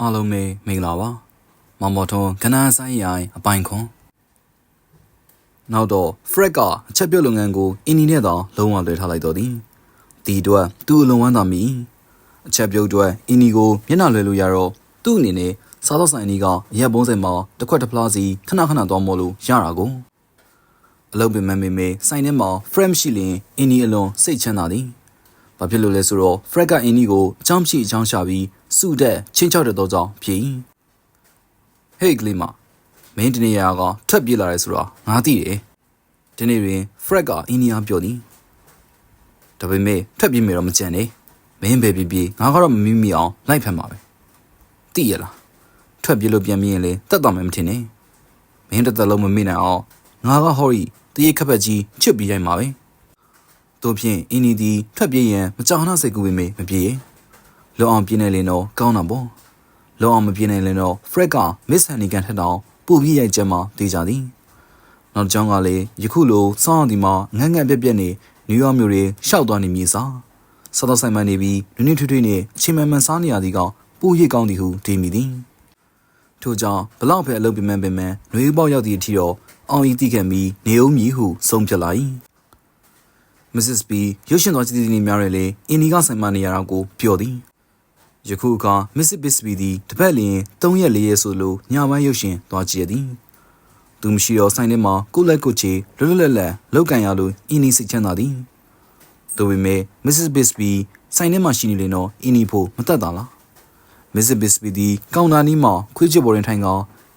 အားလုံးပဲမင်္ဂလာပါမောင်မော်ထွန်းကနန်းဆိုင်ရိုင်အပိုင်ခွန်နောက်တော့ Fred ကအချက်ပြုတ်လုပ်ငန်းကိုအင်းနီနဲ့တော့လုံးဝလွှဲထားလိုက်တော့သည်ဒီအတွက်သူ့အလွန်ဝမ်းသာမိအချက်ပြုတ်အတွက်အင်းနီကိုမျက်နှာလွှဲလို့ရတော့သူ့အနေနဲ့စားတော့ဆိုင်အနီးကအရက်ပုံးစင်မှာတစ်ခွက်တစ်ဖလားစီခဏခဏသွားမို့လို့ရတာကိုအလုပ်ပင်မမေမေဆိုင်ထဲမှာ Fred ရှိလင်အင်းနီအလွန်စိတ်ချမ်းသာသည် ဘာဖြစ်လို့လဲဆိုတော့ Fred ကအင်းနီကိုအချောင်းရှိအချောင်းရှာပြီးစုတဲ့ချင်းချောက်တဲ့တော့ကြောင့်ဖြစ်၏ဟေးကလေးမမင်းတနေရာကထွက်ပြေးလာတယ်ဆိုတော့ငါသိတယ်ဒီနေ့တွင် Fred ကအင်းနီယာပြောသည်ဒါပေမဲ့ထွက်ပြေးမယ်တော့မကြံနဲ့မင်းပဲပြေးပြေးငါကတော့မမိမိအောင်လိုက်ဖက်မှာပဲသိရလားထွက်ပြေးလို့ပြန်ပြီးရင်လေတက်တော့မယ်မထင်နဲ့မင်းတစ်သက်လုံးမမိနိုင်အောင်ငါကဟော်ရီတရေခက်ဖက်ကြီးချစ်ပြီးရိုက်မှာပဲ တို့ဖြင့်အင်းနီဒီထွက်ပြေးရင်မကြောက်နှစိတ်ကူပေမဲ့မပြေးလောအောင်ပြင်းနေလင်းတော့ကောင်းတာပေါ့လောအောင်မပြင်းနေလင်းတော့ Fred က Miss Hannigan ထက်တောင်ပိုပြီးရိုက်ချက်မှတေးကြသည်နောက်တစ်ကြောင်းကလည်းယခုလိုစောင်းအောင်ဒီမှာငတ်ငတ်ပြက်ပြက်နေနယူးယောက်မြို့တွေရှောက်သွားနေမြေစားစားတော့ဆိုင်မှနေပြီးနွေ့နွေ့ထွေးထွေးနဲ့အချိန်မှန်မှန်စားနေရသည်ကပိုရိတ်ကောင်းသည်ဟုတွေးမိသည်ထို့ကြောင့်ဘလောက်ပဲအလုပ်ပြမှန်ပင်မှန်နှွေးပေါက်ရောက်သည့်အထိတော့အောင်ဤတိခဲ့ပြီးနေဦးမည်ဟုဆုံးဖြတ်လိုက် Mrs. B ရုပ်ရှင်တော်ကြည့်တဲ့နေများရလေအင်ဒီကဆိုင်မနေရတော့ကိုပြောသည်ယခုအခါ Mrs. Bisbee သည်တပတ်လျင်3ရက်4ရက်ဆိုလိုညပိုင်းရုပ်ရှင်သွားကြည့်ရသည်သူမရှိတော့ဆိုင်ထဲမှာကိုယ့်လက်ကိုယ်ချေလွတ်လွတ်လပ်လပ်လောက်ကန်ရလို့အင်းနီစိတ်ချမ်းသာသည်ဒါပေမဲ့ Mrs. Bisbee ဆိုင်ထဲမှာရှိနေလေတော့အင်းနီဖို့မတက်တာလား Mrs. Bisbee သည်ကောင်တာနီးမှာခွေးချစ်ပေါ်ရင်ထိုင်က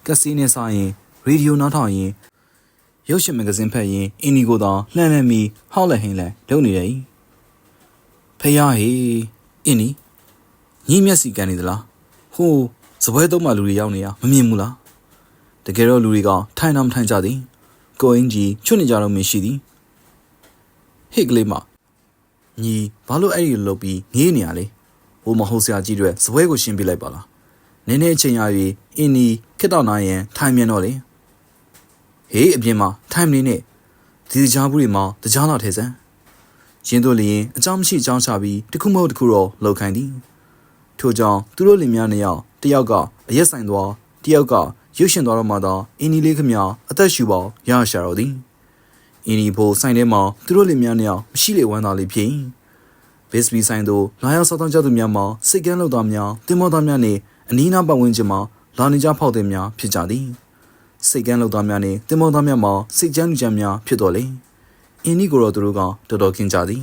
ကက်စီနဲ့စားရင်ရေဒီယိုနားထောင်ရင် ရုပ်ရှင်မဂဇင်းဖတ်ရင်အင်းနီကိုသာလှမ်းလှမ်းပြီးဟောက်လက်ဟင်းလက်လုပ်နေရ၏ဖေရဟေအင်းနီညီမျက်စီကန်နေသလားဟိုးစပွဲသုံးမှလူတွေရောက်နေရမမြင်ဘူးလားတကယ်တော့လူတွေကထိုင်တော့မထိုင်ကြသည်ကိုအင်းကြီးချွတ်နေကြတော့မရှိသည်ဟေ့ကလေးမညီဘာလို့အဲ့ဒီလိုလုပ်ပြီးငေးနေရလဲဟိုမဟုတ်ဆရာကြီးတွေစပွဲကိုရှင်းပြလိုက်ပါလားနည်းနည်းအချိန်ရ၍အင်းနီခက်တော့နာရင်ထိုင်မြန်တော့လေ ဟေးအပြင်မှာထိုင်မနေနဲ့ဒီကြားဘူးတွေမှာတကြားလာထဲစမ်းရင်တို့လျင်အကြောင်းမရှိအကြောင်းချပြီးတခုမဟုတ်တခုတော့လောက်ခိုင်းသည်ထို့ကြောင့်သူတို့လင်များနှစ်ယောက်တယောက်ကအရက်ဆိုင်သွားတယောက်ကရုပ်ရှင်သွားတော့မှသာအင်းဒီလေးခမအသက်ရှူပေါရရှာတော့သည်အင်းဒီဖို့ဆိုင်ထဲမှာသူတို့လင်များနှစ်ယောက်မရှိလေဝမ်းသာလေးဖြစ်ဘစ်ဘီဆိုင်တို့လာရောက်စောင့်ကြသူများမှာစိတ်ကန်းလောက်သားများတင်မောသားများနဲ့အနီးနားပတ်ဝန်းကျင်မှာလာနေကြဖောက်တဲ့များဖြစ်ကြသည် စိတ်ကန်းလောက်သားများနဲ့တင်မောသားများမှာစိတ်ကြမ်းလူကြမ်းများဖြစ်တော်လေအင်းဒီကိုတော့သူတို့ကတော်တော်ခင်ကြသည်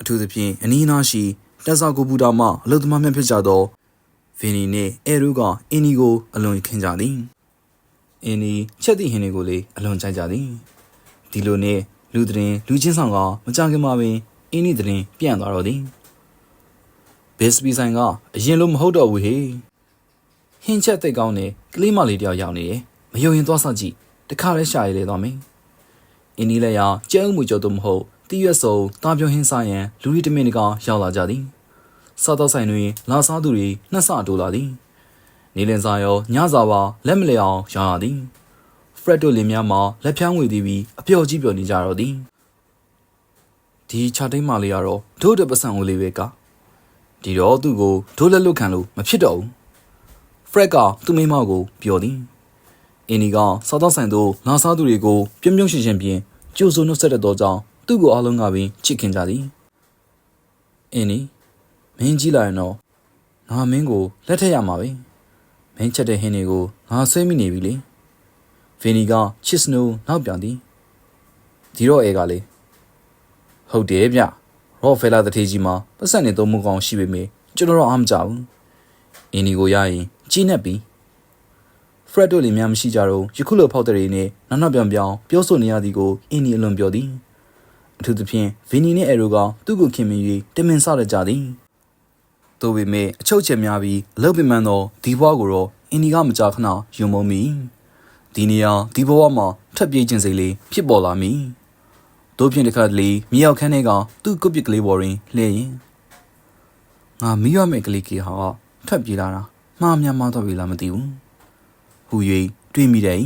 အထူးသဖြင့်အနီးနားရှိတက်စာကိုပူတာမှအလုသမားများဖြစ်ကြသောဗီနီနှင့်အဲရူကအင်းနီကိုအလွန်ခင်ကြသည်အင်းနီချက်သည့်ဟင်းတွေကိုလေအလွန်ကြိုက်ကြသည်ဒီလိုနဲ့လူသတင်းလူချင်းဆောင်ကမကြခင်မှာပင်အင်းနီသတင်းပြန့်သွားတော့သည်ဘစ်ဘီဆိုင်ကအရင်လိုမဟုတ်တော့ဘူးဟေဟင်းချက်သိတ်ကောင်းနဲ့ကလေးမလေးတယောက်ရောက်နေတယ် မယုံရင်သွားစကြည့်တခါလဲရှာရလေသွားမယ်အင်းနီလည်းရကျဲဥမှုကြော်တော့မဟုတ်တီးရွက်စုံတာပြုံဟင်းဆိုင်ရန်လူရီတမင်တကောင်ရောက်လာကြသည်စားတော့ဆိုင်တွင်လာစားသူတွေနှက်ဆတိုးလာသည်နေလင်စာရောညစာပါလက်မလျောင်ရောင်းရသည်ဖရက်တို့လင်များမှာလက်ဖြောင်းဝေသည်ပြီးအပျော်ကြီးပျော်နေကြတော့သည်ဒီချတိတ်မလေးကတော့ဒို့တဲ့ပစံဦးလေးပဲကဒီတော့သူ့ကိုဒို့လက်လွတ်ခံလို့မဖြစ်တော့ဘူးဖရက်ကသူ့မိမကိုပြောသည် အင်းဒီကစားတော့ဆိုင်သို့လာစားသူတွေကိုပြုံးပြုံးရှင်ရှင်ပြင်းကြိုးစိုးနှုတ်ဆက်တဲ့တော့ကြောင့်သူ့ကိုအားလုံးကပင်ချစ်ခင်ကြသည်အင်းဒီမင်းကြီးလာရင်တော့ငါမင်းကိုလက်ထက်ရမှာပဲမင်းချက်တဲ့ဟင်းတွေကိုငါဆွဲမိနေပြီလေဗီနီကချစ်စနိုးနောက်ပြန်သည်ဒီတော့အဲကလေဟုတ်တယ်ဗျရော့ဖဲလာတထေးကြီးမှာပတ်စံနေသုံးမှုကောင်ရှိပေမေကျွန်တော်တော့အားမကြဘူးအင်းဒီကိုရရင်ကြီးနေပြီ ဖရက်တို့လည်းများမရှိကြတော့ယခုလိုဖောက်တဲ့တွေနဲ့နောက်နောက်ပြောင်ပြောင်ပြောဆိုနေရသည်ကိုအင်းဒီအလွန်ပြောသည်အထူးသဖြင့်ဗီနီနဲ့အဲရိုကသူ့ကိုခင်မင်၍တမင်ဆရကြသည်သို့ပေမဲ့အချုပ်ချက်များပြီးအလုပ်ပင်ပန်းသောဒီဘွားကိုတော့အင်းဒီကမကြာခဏယုံမုံမိဒီနေရာဒီဘဝမှာထပ်ပြေးခြင်းစိတ်လေးဖြစ်ပေါ်လာမိတို့ဖြင့်တခါတလေမြေရောက်ခန်းထဲကသူ့ကုတ်ပစ်ကလေးပေါ်တွင်လှည့်ရင်ငါမိရမယ့်ကလေးကြီးဟာထပ်ပြေးလာတာမှားများမှားတော့ပြီလားမသိဘူး ဟူ၍တွေးမိတယ်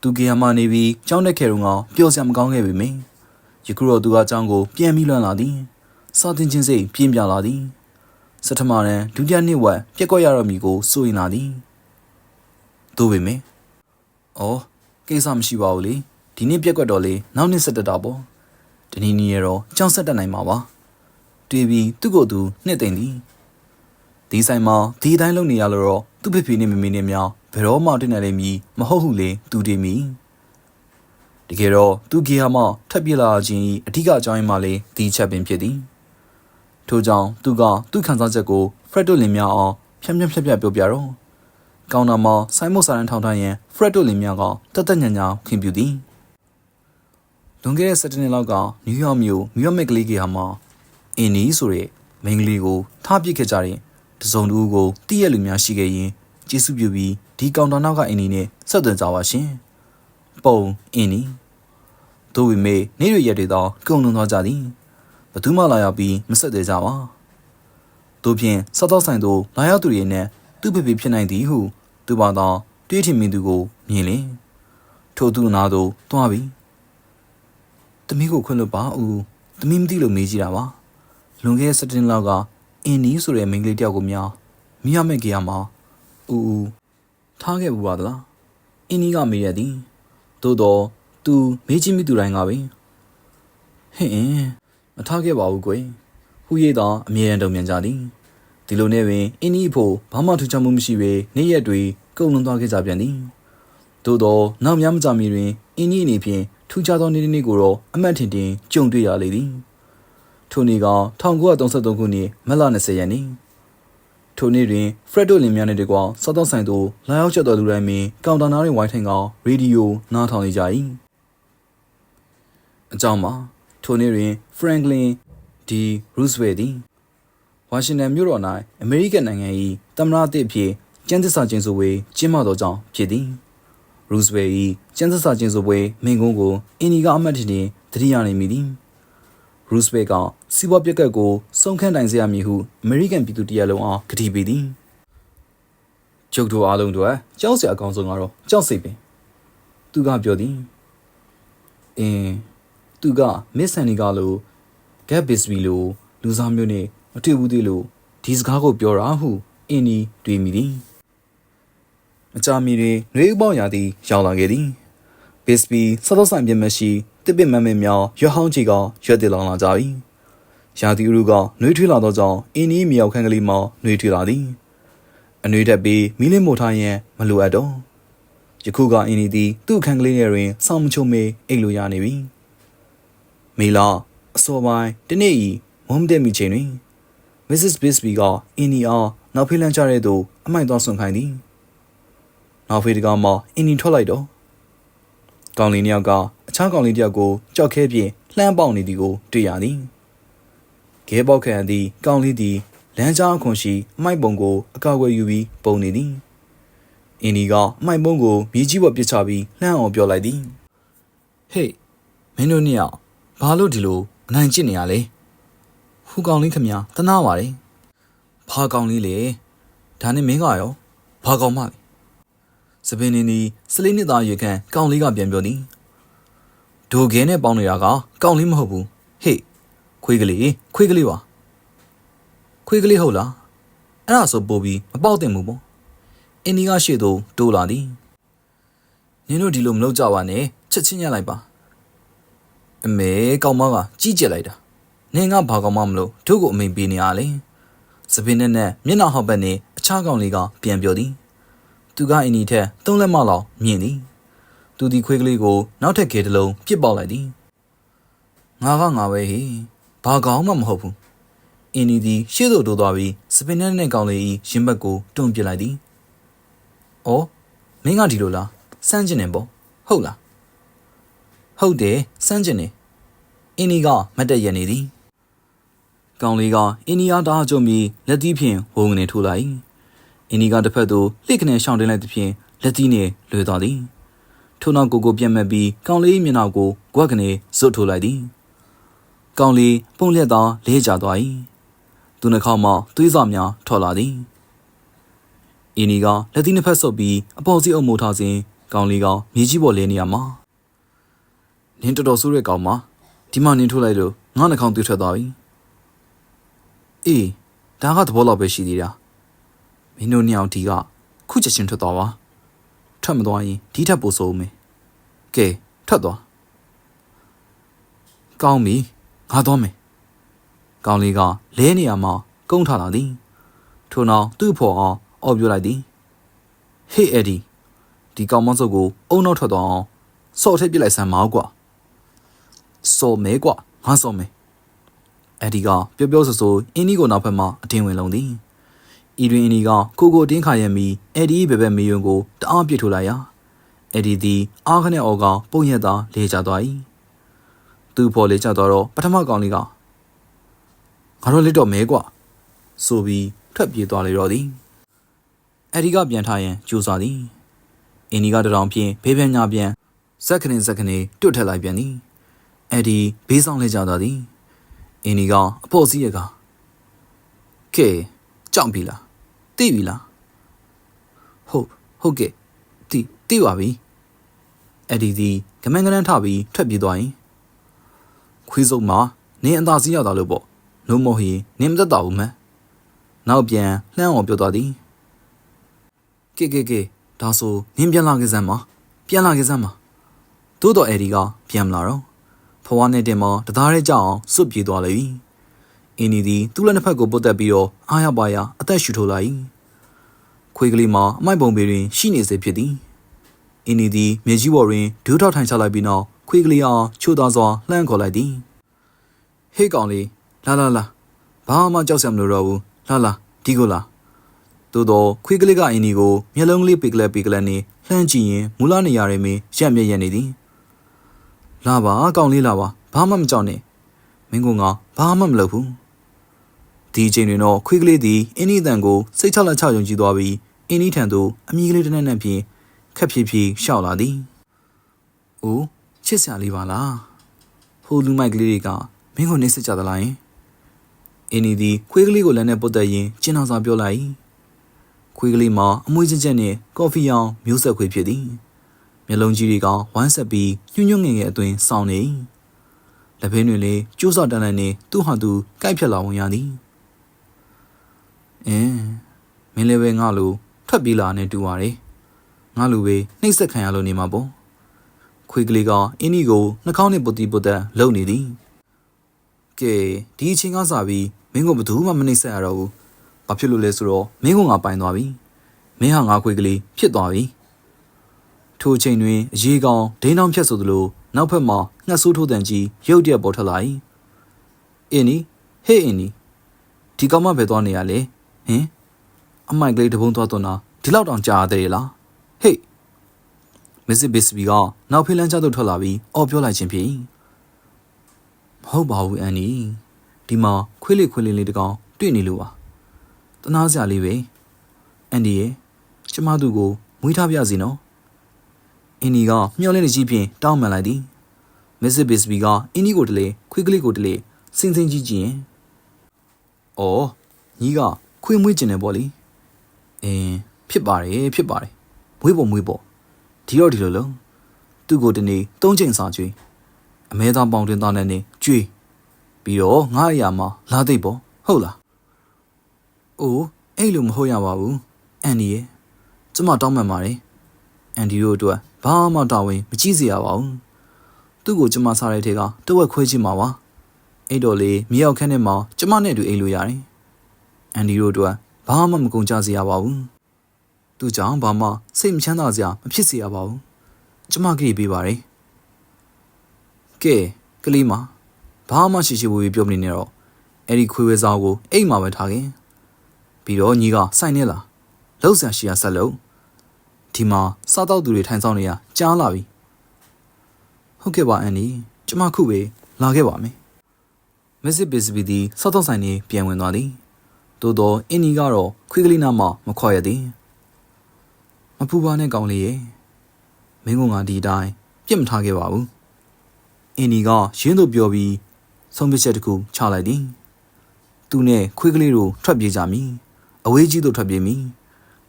သူကေမနေပြီးကြောင်းတဲ့ခဲတုန်းကပျော်စရာမကောင်းခဲ့ပေမယ့်ယခုတော့သူကကြောင်းကိုပြန်ပြီးလွှမ်းလာသည်စာတင်ချင်းစိတ်ပြင်းပြလာသည်စက်ထမရန်ဒုတိယနှစ်ဝက်ပြက်ကွက်ရတော့မည်ကိုစိုးရင်လာသည်သို့ပေမဲ့အော်ကိစ္စမရှိပါဘူးလေဒီနေ့ပြက်ကွက်တော့လေနောက်နှစ်ဆက်တက်တာပေါ့တနည်းနည်းရတော့ကြောင်ဆက်တက်နိုင်မှာပါတွေ့ပြီးသူ့ကိုယ်သူနှစ်သိမ့်သည်ဒီဆိုင်မှာဒီအတိုင်းလုပ်နေရလို့တော့သူ့ဖေဖေနဲ့မမေနဲ့များဘယ်တော့မှတွေ့နိုင်လိမ့်မည်မဟုတ်ဟုလေသူတည်မီတကယ်တော့သူဂီဟာမှထပ်ပြလာခြင်း၏အဓိကအကြောင်းရင်းမှလေဒီချက်ပင်ဖြစ်သည်ထို့ကြောင့်သူကသူ့ခံစားချက်ကိုဖရက်တို့လင်များအောင်ဖြန်းဖြန်းဖြတ်ဖြတ်ပြောပြတော့ကောင်တာမှာဆိုင်မုတ်စာရန်ထောင်ထားရင်ဖရက်တို့လင်များကတသက်ညံ့ညောင်ခင်ပြူသည်လွန်ခဲ့တဲ့၁၇နှစ်လောက်ကနယူးယောက်မြို့မြူယမက်ကလေးကြီးဟာမှာအင်းနီဆိုတဲ့မိန်းကလေးကိုထားပစ်ခဲ့ကြတဲ့ တစုံတူကိုတည့်ရလူများရှိခဲ့ရင်ကျေးဇူးပြုပြီးဒီကောင်တာနောက်ကအင်းနီနဲ့ဆက်သွယ်ကြပါရှင်ပုံအင်းနီတို့ဝီမေနေ့ရွရက်တွေတော့ကုံလုံးသွားကြသည်ဘသူမှလာရောက်ပြီးမဆက်သေးကြပါတို့ဖြင့်စောတော့ဆိုင်တို့လာရောက်သူတွေနဲ့သူ့ဖေဖေဖြစ်နိုင်သည်ဟုသူပါတော့တွေးထင်မိသူကိုမြင်လင်ထို့သူနာတို့တွားပြီးတမီးကိုခွင့်လွတ်ပါဦးတမီးမသိလို့မေးကြည့်တာပါလွန်ခဲ့တဲ့၁၇လောက်က အင်းနီဆိုတဲ့မိန်းကလေးတယောက်ကိုများမိရမဲ့ကြရမှာအူအူထားခဲ့ဘူးပါသလားအင်းနီကမေးရသည်သို့တော့သူမေးကြည့်မိသူတိုင်းကပဲဟင်အင်းမထားခဲ့ပါဘူးကွယ်ဟူရည်သာအမြဲတမ်းတုံမြန်ကြသည်ဒီလိုနဲ့ပင်အင်းနီဖို့ဘာမှထူးခြားမှုမရှိဘဲနေ့ရက်တွေကုန်လွန်သွားခဲ့ကြပြန်သည်သို့တော့နောက်များမကြမီတွင်အင်းနီအနေဖြင့်ထူးခြားသောနေ့တစ်နေ့ကိုတော့အမှတ်ထင်တင်ကြုံတွေ့ရလေသည် ထိုနေ့က1933ခုနှစ်မတ်လ20ရက်နေ့ထိုနေ့တွင်ဖရက်ဒိုလင်များနှင့်တကွာစောတော့ဆိုင်သို့လာရောက်ချက်တော်လူတိုင်းပင်ကောင်တာနာတွင်ဝိုင်းထိုင်ကရေဒီယိုနားထောင်နေကြ၏အကြောင်းမှာထိုနေ့တွင်ဖရန်ကလင်ဒီရူးစဝဲသည်ဝါရှင်တန်မြို့တော်၌အမေရိကန်နိုင်ငံ၏သမ္မတအသစ်အဖြစ်ကျန်းသစ္စာကျင်းဆိုပွဲကျင်းပသောကြောင့်ဖြစ်သည်ရူးစဝဲ၏ကျန်းသစ္စာကျင်းဆိုပွဲမိန့်ခွန်းကိုအင်ဒီကအမတ်ထင်ထင်သတိရနိုင်မိသည် ရူးစဝဲကစီးပွားပြက်ကတ်ကိုစုံခန့်တိုင်စေရမည်ဟုအမေရိကန်ပြည်သူတရက်လုံးအားကတိပေးသည်ကျုပ်တို့အားလုံးတို့ကြောက်စရာအကောင်းဆုံးကတော့ကြောက်စိတ်ပင်သူကပြောသည်အင်းသူကမစ်ဆန်နီကလိုဂက်ဘစ်ဘီလိုလူစားမျိုးနဲ့မတွေ့ဘူးသေးလို့ဒီစကားကိုပြောတာဟုအင်းဒီတွေးမိသည်အကြမီတွင်နှွေးဥပေါရာသည်ရောက်လာခဲ့သည်ဘစ်ဘီစောစောဆိုင်ပြင်းမရှိ တစ်ပစ်မမ်းမင်းများရွဟောင်းချီကရွက်တည်လောင်လာကြ၏ရာသီဥတုကနှွေးထွေးလာသောကြောင့်အင်းဒီမြောက်ခန်းကလေးမှနှွေးထွေးလာသည်အနှွေးတက်ပြီးမီးလင်းမို့ထားရန်မလိုအပ်တော့ယခုကအင်းဒီသည်သူ့အခန်းကလေးထဲတွင်စောင့်မချုံမေအိတ်လိုရနေပြီမီလာအစောပိုင်းတနေ့ဤမုံတဲ့မိချိန်တွင် Mrs. Bisbee ကအင်းဒီအားနောက်ဖေးလန်းချတဲ့သို့အမိုက်သွားဆွန်ခိုင်းသည်နောက်ဖေးတကောင်မှအင်းဒီထွက်လိုက်တော့ ကောင်လေးနှစ်ယောက်ကအခြားကောင်လေးတစ်ယောက်ကိုကြောက်ခဲဖြင့်လှမ်းပေါက်နေသည်ကိုတွေ့ရသည်။ခဲပေါက်ခံရသည့်ကောင်လေးသည်လမ်းကြားအခွန်ရှိအမိုက်ပုံကိုအကောက်ွယ်ယူပြီးပုံနေသည်။အင်းဒီကအမိုက်ပုံကိုမြေကြီးပေါ်ပစ်ချပြီးလှမ်းအောင်ပြောလိုက်သည်။ဟေးမင်းတို့နှစ်ယောက်ဘာလို့ဒီလိုအနိုင်ကျင့်နေရလဲ။ဟူကောင်လေးခမညာတနာပါလေ။ဘာကောင်လေးလေ။ဒါနဲ့မင်းကရောဘာကောင်မလဲ။ စပင်းနေနီစလေးနှစ်သားရေခန့်ကောင်လေးကပြန်ပြောသည်ဒိုခဲနဲ့ပေါင်းနေတာကကောင်လေးမဟုတ်ဘူးဟေ့ခွေးကလေးခွေးကလေးပါခွေးကလေးဟုတ်လားအဲ့ဒါဆိုပို့ပြီးမပေါက်တင်ဘူးပေါ့အင်းဒီကရှေ့သို့တိုးလာသည်နင်တို့ဒီလိုမလုပ်ကြပါနဲ့ချက်ချင်းရလိုက်ပါအမေကောင်မကကြီးကျက်လိုက်တာနင်ကဘာကောင်မမလို့တို့ကိုအမိန်ပေးနေရလဲစပင်းနဲ့နဲ့မျက်နှာဟောက်ဘက်နဲ့အခြားကောင်လေးကပြန်ပြောသည် သူကအင်းဒီထက်သုံးလက်မလောက်မြင်သည်သူဒီခွေးကလေးကိုနောက်ထပ်ခဲတစ်လုံးပြစ်ပေါက်လိုက်သည်ငါကငါပဲဟေးဘာကောင်မှမဟုတ်ဘူးအင်းဒီဒီရှေ့သို့တိုးသွားပြီးစပင်နဲ့နဲ့ကောင်လေးဤရင်ဘက်ကိုတွန်းပစ်လိုက်သည်အော်မင်းကဒီလိုလားစမ်းကျင်နေပေါ့ဟုတ်လားဟုတ်တယ်စမ်းကျင်နေအင်းဒီကမတ်တက်ရနေသည်ကောင်လေးကအင်းဒီအားတားကြုံပြီးလက်သီးဖြင့်ဝုန်းကနေထိုးလိုက် အင်းဒီကတစ်ဖက်သို့လှစ်ကနေရှောင်တင်လိုက်သဖြင့်လက်သီးနှင့်လွေသွားသည်ထို့နောက်ကိုကိုပြက်မှတ်ပြီးကောင်လေးမျက်နှာကိုကွက်ကနေဇွတ်ထိုးလိုက်သည်ကောင်လေးပုံလက်သာလဲကျသွား၏သူနှာခေါင်းမှသွေးစာများထွက်လာသည်အင်းဒီကလက်သီးနှစ်ဖက်ဆုပ်ပြီးအပေါ်စီအုပ်မိုးထားစဉ်ကောင်လေးကမြေကြီးပေါ်လဲနေရမှာနင်းတော်တော်ဆိုးတဲ့ကောင်မဒီမှနင်းထိုးလိုက်လို့ငါနှာခေါင်းသွေးထွက်သွားပြီအေးဒါကသဘောလောက်ပဲရှိသေးတာ မင်းတို့နှစ်ယောက်ဒီကခုချက်ချင်းထွက်သွားပါထွက်မသွားရင်ဒီထက်ပိုဆိုးမယ်ကဲထွက်သွားကောင်းပြီငါသွားမယ်ကောင်းလေးကလဲနေရမှာကုန်းထလာသည်ထို့နောက်သူ့ဖော်အောင်အော်ပြလိုက်သည်ဟေးအက်ဒီဒီကောင်မစုပ်ကိုအုံနောက်ထွက်သွားအောင်စော့ထည့်ပြစ်လိုက်စမ်းမောက်ကွာစော်မဲကွာငါစော်မဲအဒီကပျော့ပျော့ဆဆူအင်းဒီကိုနောက်ဖက်မှအထင်ဝင်လုံးသည် ဤတွင်အင်းဒီကကိုကိုတင်းခါရမီအဒီဘဲဘဲမေယွန်ကိုတအားပြစ်ထိုးလိုက်ရာအဒီသည်အားခနဲ့အော်ကောင်ပုံရက်သာလေချသွား၏သူ့ဖော်လေချသွားတော့ပထမကောင်လေးကငါတို့လက်တော့မဲကွာဆိုပြီးထွက်ပြေးသွားလေတော့သည်အဒီကပြန်ထားရင်ကြိုးစားသည်အင်းဒီကတရောင်ဖြင့်ဘေးပြန်ညာပြန်ဇက်ခနေဇက်ခနေတွတ်ထက်လိုက်ပြန်သည်အဒီဘေးဆောင်လေချသွားသည်အင်းဒီကအဖို့စီးရကကဲကြောက်ပြီလား သိပြီလားဟုတ်ဟုတ်ကဲ့သိသိပါပြီအဲ့ဒီဒီကမန်ကနန်းထပြီးထွက်ပြေးသွားရင်ခွေးစုံမှာနင်းအသာစီးရောက်သွားလို့ပေါ့လို့မဟုတ်ရင်နင်းမသက်တော့ဘူးမန်နောက်ပြန်လှမ်းအောင်ပြောသွားသည်ကဲကဲကဲဒါဆိုနင်းပြန်လာခဲ့စမ်းပါပြန်လာခဲ့စမ်းပါသို့တော့အဲ့ဒီကပြန်မလာတော့ဖွားနဲ့တင်မတသားရဲကြောက်အောင်စွတ်ပြေးသွားလေပြီ အင်းဒီသည်သူ့လက်နှစ်ဖက်ကိုပုတ်တက်ပြီးတော့အားရပါရအသက်ရှူထိုးလိုက်ခွေးကလေးမှာအမိုက်ပုံပေတွင်ရှိနေစေဖြစ်သည်အင်းဒီသည်မြေကြီးပေါ်တွင်ဒူးထောက်ထိုင်ချလိုက်ပြီးနောက်ခွေးကလေးအားချိုးသားစွာလှမ်းခေါ်လိုက်သည်ဟေးကောင်လေးလာလာလာဘာမှကြောက်စရာမလိုတော့ဘူးလာလာဒီကိုလာသို့တော့ခွေးကလေးကအင်းဒီကိုမျက်လုံးကလေးပိကလက်ပိကလက်နဲ့လှမ်းကြည့်ရင်မူလနေရာတွေမှာရက်မြက်ရက်နေသည်လာပါကောင်လေးလာပါဘာမှမကြောက်နဲ့မင်းကငါဘာမှမလုပ်ဘူး ဒီအချိန်တွင်တော့ခွေးကလေးသည်အင်းဒီတန်ကိုစိတ်ချလက်ချယုံကြည်သွားပြီးအင်းဒီထံသို့အမီးကလေးတစ်နက်နဲ့ဖြင့်ခက်ဖြည်းဖြည်းရှောက်လာသည်။အိုးချစ်စရာလေးပါလား။ဟိုလူမိုက်ကလေးတွေကမင်းကိုနှိမ့်စစ်ကြသလားယင်။အင်းဒီသည်ခွေးကလေးကိုလက်နဲ့ပုတ်တက်ရင်းကျင်းအောင်စာပြောလိုက်။ခွေးကလေးမှာအမွှေးချင်းချက်နဲ့ကော်ဖီရောင်မျိုးဆက်ခွေးဖြစ်သည်။မျက်လုံးကြီးတွေကဝမ်းဆက်ပြီးညွညွငယ်ငယ်အသွင်စောင်းနေ။လက်ဖင်းတွေလည်းကျိုးစော့တန်းတန်းနဲ့သူ့ဟာသူကိုက်ဖြတ်လာဝင်ရသည်။ အင်းမင်းလည်းပဲငါလိုထွက်ပြေးလာနဲ့တူပါတယ်။ငါလိုပဲနှိမ့်ဆက်ခံရလို့နေမှာပေါ့။ခွေးကလေးကအင်းဒီကိုနှာခေါင်းနဲ့ပုတ်တီပုတ်တက်လုံနေသည်။ကဲဒီအချိန်ကစပြီးမင်းကဘယ်သူမှမနှိမ့်ဆက်ရတော့ဘူး။ဘာဖြစ်လို့လဲဆိုတော့မင်းကငါပိုင်သွားပြီ။မင်းဟာငါခွေးကလေးဖြစ်သွားပြီ။ထိုအချိန်တွင်အရေးကောင်ဒိန်းတောင်ဖြတ်ဆိုသလိုနောက်ဖက်မှာငှက်ဆိုးထိုးတန်ကြီးရုတ်တရက်ပေါ်ထွက်လာ၏။အင်းဒီဟေးအင်းဒီဒီကောင်မပဲသွားနေရလေ။ ဟင်အမိုက်ကလေးတပုံးသွားသွန်းတာဒီလောက်တောင်ကြာရတယ်လားဟေးမစ္စဘစ်ဘီကနောက်ဖေးလန်းချသို့ထွက်လာပြီးအော်ပြောလိုက်ခြင်းဖြစ်မဟုတ်ပါဘူးအန်နီဒီမှာခွေးလေးခွေးလေးလေးတကောင်တွေ့နေလို့ပါတနာစရာလေးပဲအန်ဒီရဲ့ကျမတို့ကိုမွေးထားပြစီနော်အင်းဒီကမျောလင်းနေကြီးဖြင့်တောင်းပန်လိုက်သည်မစ္စဘစ်ဘီကအင်းဒီကိုတလေခွေးကလေးကိုတလေစင်စင်ကြီးကြည့်ရင်အော်ညီက ခွေးမွေးကျင်တယ်ပေါ့လေအင်းဖြစ်ပါတယ်ဖြစ်ပါတယ်မွေးပေါ်မွေးပေါ်ဒီတော့ဒီလိုလုံးသူ့ကိုတနေ့သုံးချိန်စာကျွေးအမဲသားပေါင်တင်သားနဲ့နေကျွေးပြီးတော့ငါအရာမှာလာသိပ်ပေါ့ဟုတ်လားအိုးအဲ့လိုမဟုတ်ရပါဘူးအန်ဒီရဲ့ကျမတောင်းပန်ပါတယ်အန်ဒီတို့အတွက်ဘာမှတာဝန်မကြည့်စေရပါဘူးသူ့ကိုကျမစားတဲ့ထဲကတဝက်ခွဲချင်မှာပါအဲ့တော့လေမြေရောက်ခန်းထဲမှာကျမနဲ့အတူအိမ်လို့ရတယ် အန်ဒီတို့အတွက်ဘာမှမကုန်ကြစေရပါဘူး။သူကြောင့်ဘာမှစိတ်မချမ်းသာစရာမဖြစ်စေရပါဘူး။ကျမကြည့်ပေးပါရယ်။ကဲကလေးမဘာမှရှိရှိဝေဝေပြောမနေနဲ့တော့အဲ့ဒီခွေးဝဲစားကိုအိမ်မှာပဲထားခင်။ပြီးတော့ညီကစိုက်နေလား။လှုပ်ဆန်ရှိရဆက်လို့ဒီမှာစားတော့သူတွေထိုင်ဆောင်နေရကြားလာပြီ။ဟုတ်ကဲ့ပါအန်ဒီကျမခုပဲလာခဲ့ပါမယ်။မစ်စစ်ဘစ်စဘီဒီစားတော့ဆိုင်နေပြန်ဝင်သွားသည်။ သို့တော့အင်းနီကတော့ခွေးကလေးနာမှမခွာရသည်မပူပါနဲ့ကောင်းလေးရဲ့မင်းကငါဒီအတိုင်းပြစ်မထားခဲ့ပါဘူးအင်းနီကရင်းတို့ပြောပြီးဆုံးဖြတ်ချက်တစ်ခုချလိုက်သည်သူနဲ့ခွေးကလေးတို့ထွက်ပြေးကြမည်အဝေးကြီးတို့ထွက်ပြေးမည်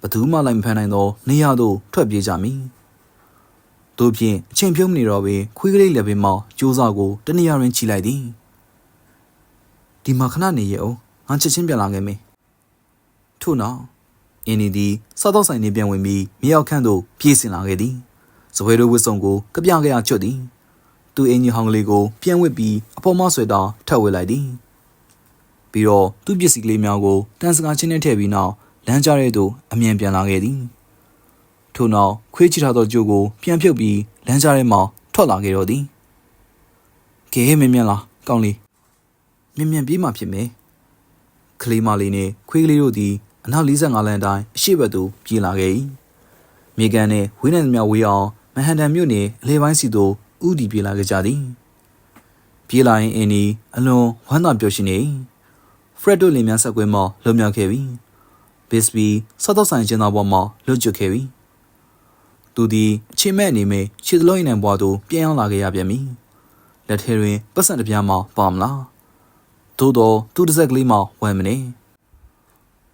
ဘသူမှလိုက်မဖမ်းနိုင်သောနေရာသို့ထွက်ပြေးကြမည်တို့ဖြင့်အချိန်ဖြုံးနေတော့ပင်ခွေးကလေးလည်းပင်မောင်ကြိုးစားကိုတနေရာတွင်ခြိလိုက်သည်ဒီမှာခဏနေရအောင် ငါချက်ချင်းပြန်လာခဲ့မယ်ထို့နောက်အင်းဒီသည်စားတော့ဆိုင်နေပြန်ဝင်ပြီးမြေရောက်ခန့်သို့ပြေးဆင်လာခဲ့သည်စပွဲတို့ဝစ်စုံကိုကပြကရချွတ်သည်သူအင်ကြီးဟောင်းကလေးကိုပြန်ဝစ်ပြီးအပေါ်မဆွဲတောင်းထပ်ဝစ်လိုက်သည်ပြီးတော့သူ့ပစ္စည်းကလေးများကိုတန်စကာချင်းနဲ့ထည့်ပြီးနောက်လမ်းကြားထဲသို့အမြန်ပြန်လာခဲ့သည်ထို့နောက်ခွေးချထားသောကြိုးကိုပြန်ဖြုတ်ပြီးလမ်းကြားထဲမှထွက်လာခဲ့တော့သည်ကဲမင်းမြန်လားကောင်းလေးမြင်မြန်ပြေးမှဖြစ်မယ် ကလေးမလေးနဲ့ခွေးကလေးတို့သည်အနောက်45လမ်းအတိုင်းအရှိတ်ဘက်သို့ပြေးလာခဲ့၏မြေကန်နှင့်ဝင်းနယ်မြဝေးအောင်မဟန်တန်မြို့နယ်အလဲပိုင်းစီသို့ဥတီပြေးလာခဲ့ကြသည်ပြေးလာရင်အင်းဒီအလွန်ဝမ်းသာပျော်ရွှင်နေ၏ဖရက်တို့လင်မြန်းဆက်ကွင်းမှလွန်မြောက်ခဲ့ပြီဘစ်ဘီစောတော့ဆိုင်ကျင်းသားပေါ်မှလွတ်ကျွတ်ခဲ့ပြီသူသည်အချိန်မဲ့အနေနဲ့ခြေသလုံးအိမ်နံဘွားသို့ပြန်ရောက်လာခဲ့ရပြန်ပြီလက်ထဲတွင်ပတ်စံတစ်ပြားမှပါမလား သို့တော့သူတစ်စက်ကလေးမှဝမ်းမနေ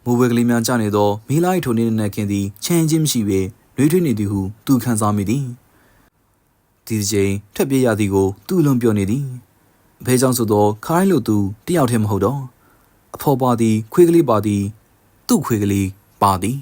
မိုးဝဲကလေးများကြနေသောမီလာ၏ထိုနေနဲ့ခင်းသည်ချမ်းချင်းမရှိပေနှွေးထွေးနေသည်ဟုသူခံစားမိသည်ဒီတစ်ချိန်ထက်ပြေးရသည်ကိုသူလွန်ပြောနေသည်ဘဲကြောင့်ဆိုသောခိုင်းလိုသူတယောက်တည်းမဟုတ်တော့အဖော်ပါသည်ခွေးကလေးပါသည်သူ့ခွေးကလေးပါသည်